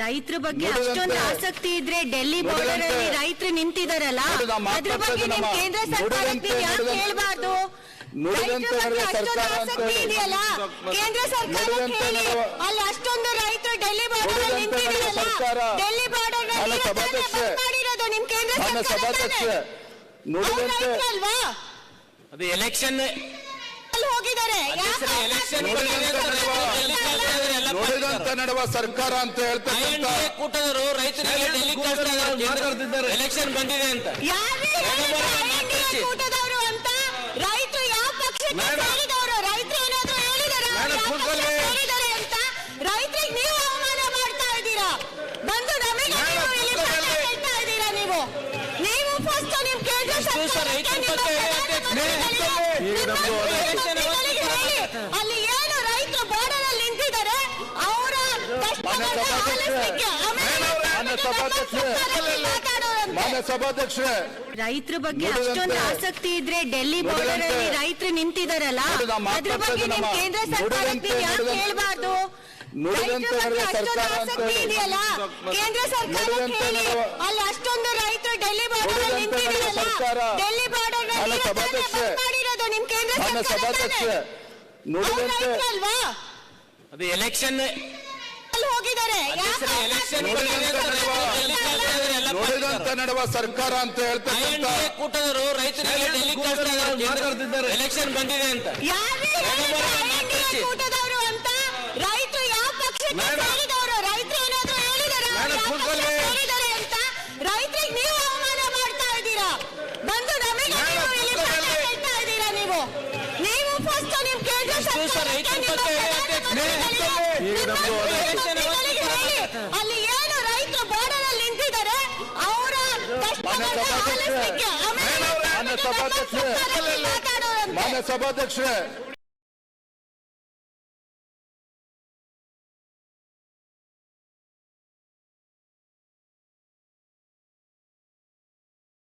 ರೈತರ ಬಗ್ಗೆ ಅಷ್ಟೊಂದು ಆಸಕ್ತಿ ಇದ್ರೆ ಡೆಲ್ಲಿ ಬಾರ್ಡರ್ ಅಲ್ಲಿ ರೈತರು ನಿಂತಿದಾರಲ್ಲ? ಅದ್ರ ಬಗ್ಗೆ ನಿಮ್ ಕೇಂದ್ರ ಸರ್ಕಾರಕ್ಕೆ ಯಾಕೆ ಹೇಳ್ಬಾರ್ದು. ಇದೆಯಲ್ಲ? ಕೇಂದ್ರ ಸರ್ಕಾರ ಹೇಳಿ ಅಲ್ಲಿ ಅಷ್ಟೊಂದು ರೈತರು ಡೆಲ್ಲಿ ಬಾರ್ಡರ್ ಅಲ್ಲಿ ನಿಂತಿದಾರಲ್ಲ? ಡೆಲ್ಲಿ ಬಾರ್ಡರ್. ಮಾಡಿರೋದು ನಿಮ್ ಕೇಂದ್ರ ಸರ್ಕಾರ ರೈತರಲ್ವಾ ಅದು ಎಲೆಕ್ಷನ್ ಅಲ್ಲಿ ಹೋಗಿದ್ದಾರೆ. ಯಾಕೆ ಎಲೆಕ್ಷನ್ ನುಡಿದಂತೆ ನಡೆವ ಸರ್ಕಾರ ಅಂತ ಹೇಳ್ತಾರೆ ಕೂಟದವರು ರೈತರಿಗೆ ಕಳಿಸ್ತಾ ಎಲೆಕ್ಷನ್ ಬಂದಿದೆ ಅಂತ. ಅಲ್ಲಿ ಕೂಟದವರು ಅಂತ? ರೈತರು ಯಾವ ಪಕ್ಷಕ್ಕೆ. ಸೇರಿದವರು? ರೈತರು ಏನಾದ್ರು ಹೇಳಿದಾರ? ಮೇಡಮ್, ಯಾವ ಸೇರಿದ್ದಾರೆ ಅಂತ? ರೈತರಿಗೆ ನೀವು ಅವಮಾನ ಮಾಡ್ತಾ ಇದ್ದೀರಾ? ಬಂದು ನಮಗೆ ಮೇಡಮ್, ನೀವು ಇಲ್ಲಿ ಹೇಳ್ತಾ ಇದ್ದೀರಾ ನೀವು? ನೀವು ಫಸ್ಟ್ ನಿಮ್ ಕೇಂದ್ರ ಇಷ್ಟು ದಿವಸ ಸಭಾಧ್ಯಕ್ಷೆ ರೈತರ ಬಗ್ಗೆ ಅಷ್ಟೊಂದು ಆಸಕ್ತಿ ಇದ್ರೆ ಡೆಲ್ಲಿ ಬಾರ್ಡರ್ ಅಲ್ಲಿ ರೈತರು ನಿಂತಿದಾರಲ್ಲ? ಅದ್ರ ಬಗ್ಗೆ ನಿಮ್ ಕೇಂದ್ರ ಸರ್ಕಾರಕ್ಕೆ ಯಾಕೆ ಹೇಳ್ಬಾರ್ದು? ನುಡಿದಂತೆ ರೈತರ ನಡೆದ ಅಷ್ಟೊಂದು ಸರ್ಕಾರ ಅಂತ ಆಸಕ್ತಿ ಹೇಳಿ. ಇದೆಯಲ್ಲ? ಕೇಂದ್ರ ಸರ್ಕಾರ ನುಡಿದಂತೆ ನಡೆದ- ಅಲ್ಲಿ ಅಷ್ಟೊಂದು ರೈತರು ಡೆಲ್ಲಿ ಬಾರ್ಡರ್ ಅಲ್ಲಿ ನುಡಿದಂತೆ ನಡೆದ ನಿಂತಿದಾರಲ್ಲ? ಸರ್ಕಾರ. ಡೆಲ್ಲಿ ಬಾರ್ಡರ್ ಮಾನ್ಯ ಸಭಾಧ್ಯಕ್ಷೆ. ಮಾಡಿರೋದು ನಿಮ್ ಕೇಂದ್ರ ಮಾನ್ಯ ಸರ್ಕಾರ ಸಭಾಧ್ಯಕ್ಷೆ ನುಡಿದಂತೆ ರೈತರಲ್ವಾ ಅದು ಎಲೆಕ್ಷನ್ ಹೋಗಿದ್ದಾರೆ. ನುಡಿದಂತೆ ನಡೆವ ಸರ್ಕಾರ ಅಂತ ಹೇಳ್ತಾ ಕೂಟದವರು ರೈತರಿಗೆ ಕಳಿಸ್ತಾ ಎಲೆಕ್ಷನ್ ಬಂದಿದೆ ಅಂತ. ಹೇಳಿದ್ರು ಕೂಟದವರು ಅಂತ? ರೈತರು ಯಾವ ಪಕ್ಷಕ್ಕೆ. ಸೇರಿದವರು? ರೈತರು ಏನಾದ್ರು ಹೇಳಿದಾರ? ಕೂತ್ಕೊಳ್ಳಿ. ಅಂತ? ರೈತರಿಗೆ ನೀವು ಅವಮಾನ ಮಾಡ್ತಾ ಇದ್ದೀರಾ? ಬಂದು ನಮಗೆ. ಹೇಳ್ತಾ ಇದ್ದೀರಾ ನೀವು? ನೀವು ಫಸ್ಟ್ ನಿಮ್ ಸರ್ಕಾರಕ್ಕೆ ರೈತರ ಬಗ್ಗೆ. ಅಲ್ಲಿ ಏನು ರೈತರು ಬಾರ್ಡರ್ ಅಲ್ಲಿ ನಿಂತಿದ್ದಾರೆ ಅವರ ಮಾನ್ಯ ಕಷ್ಟವನ್ನ ಸಭಾಧ್ಯಕ್ಷೆ. ಆಲಿಸ್ಲಿಕ್ಕೆ ಆಮೇಲೆ ಮಾನ್ಯ ಸಭಾಧ್ಯಕ್ಷೆ. ಮಾತಾಡೋರಂತೆ. ಮಾನ್ಯ ಸಭಾಧ್ಯಕ್ಷೆ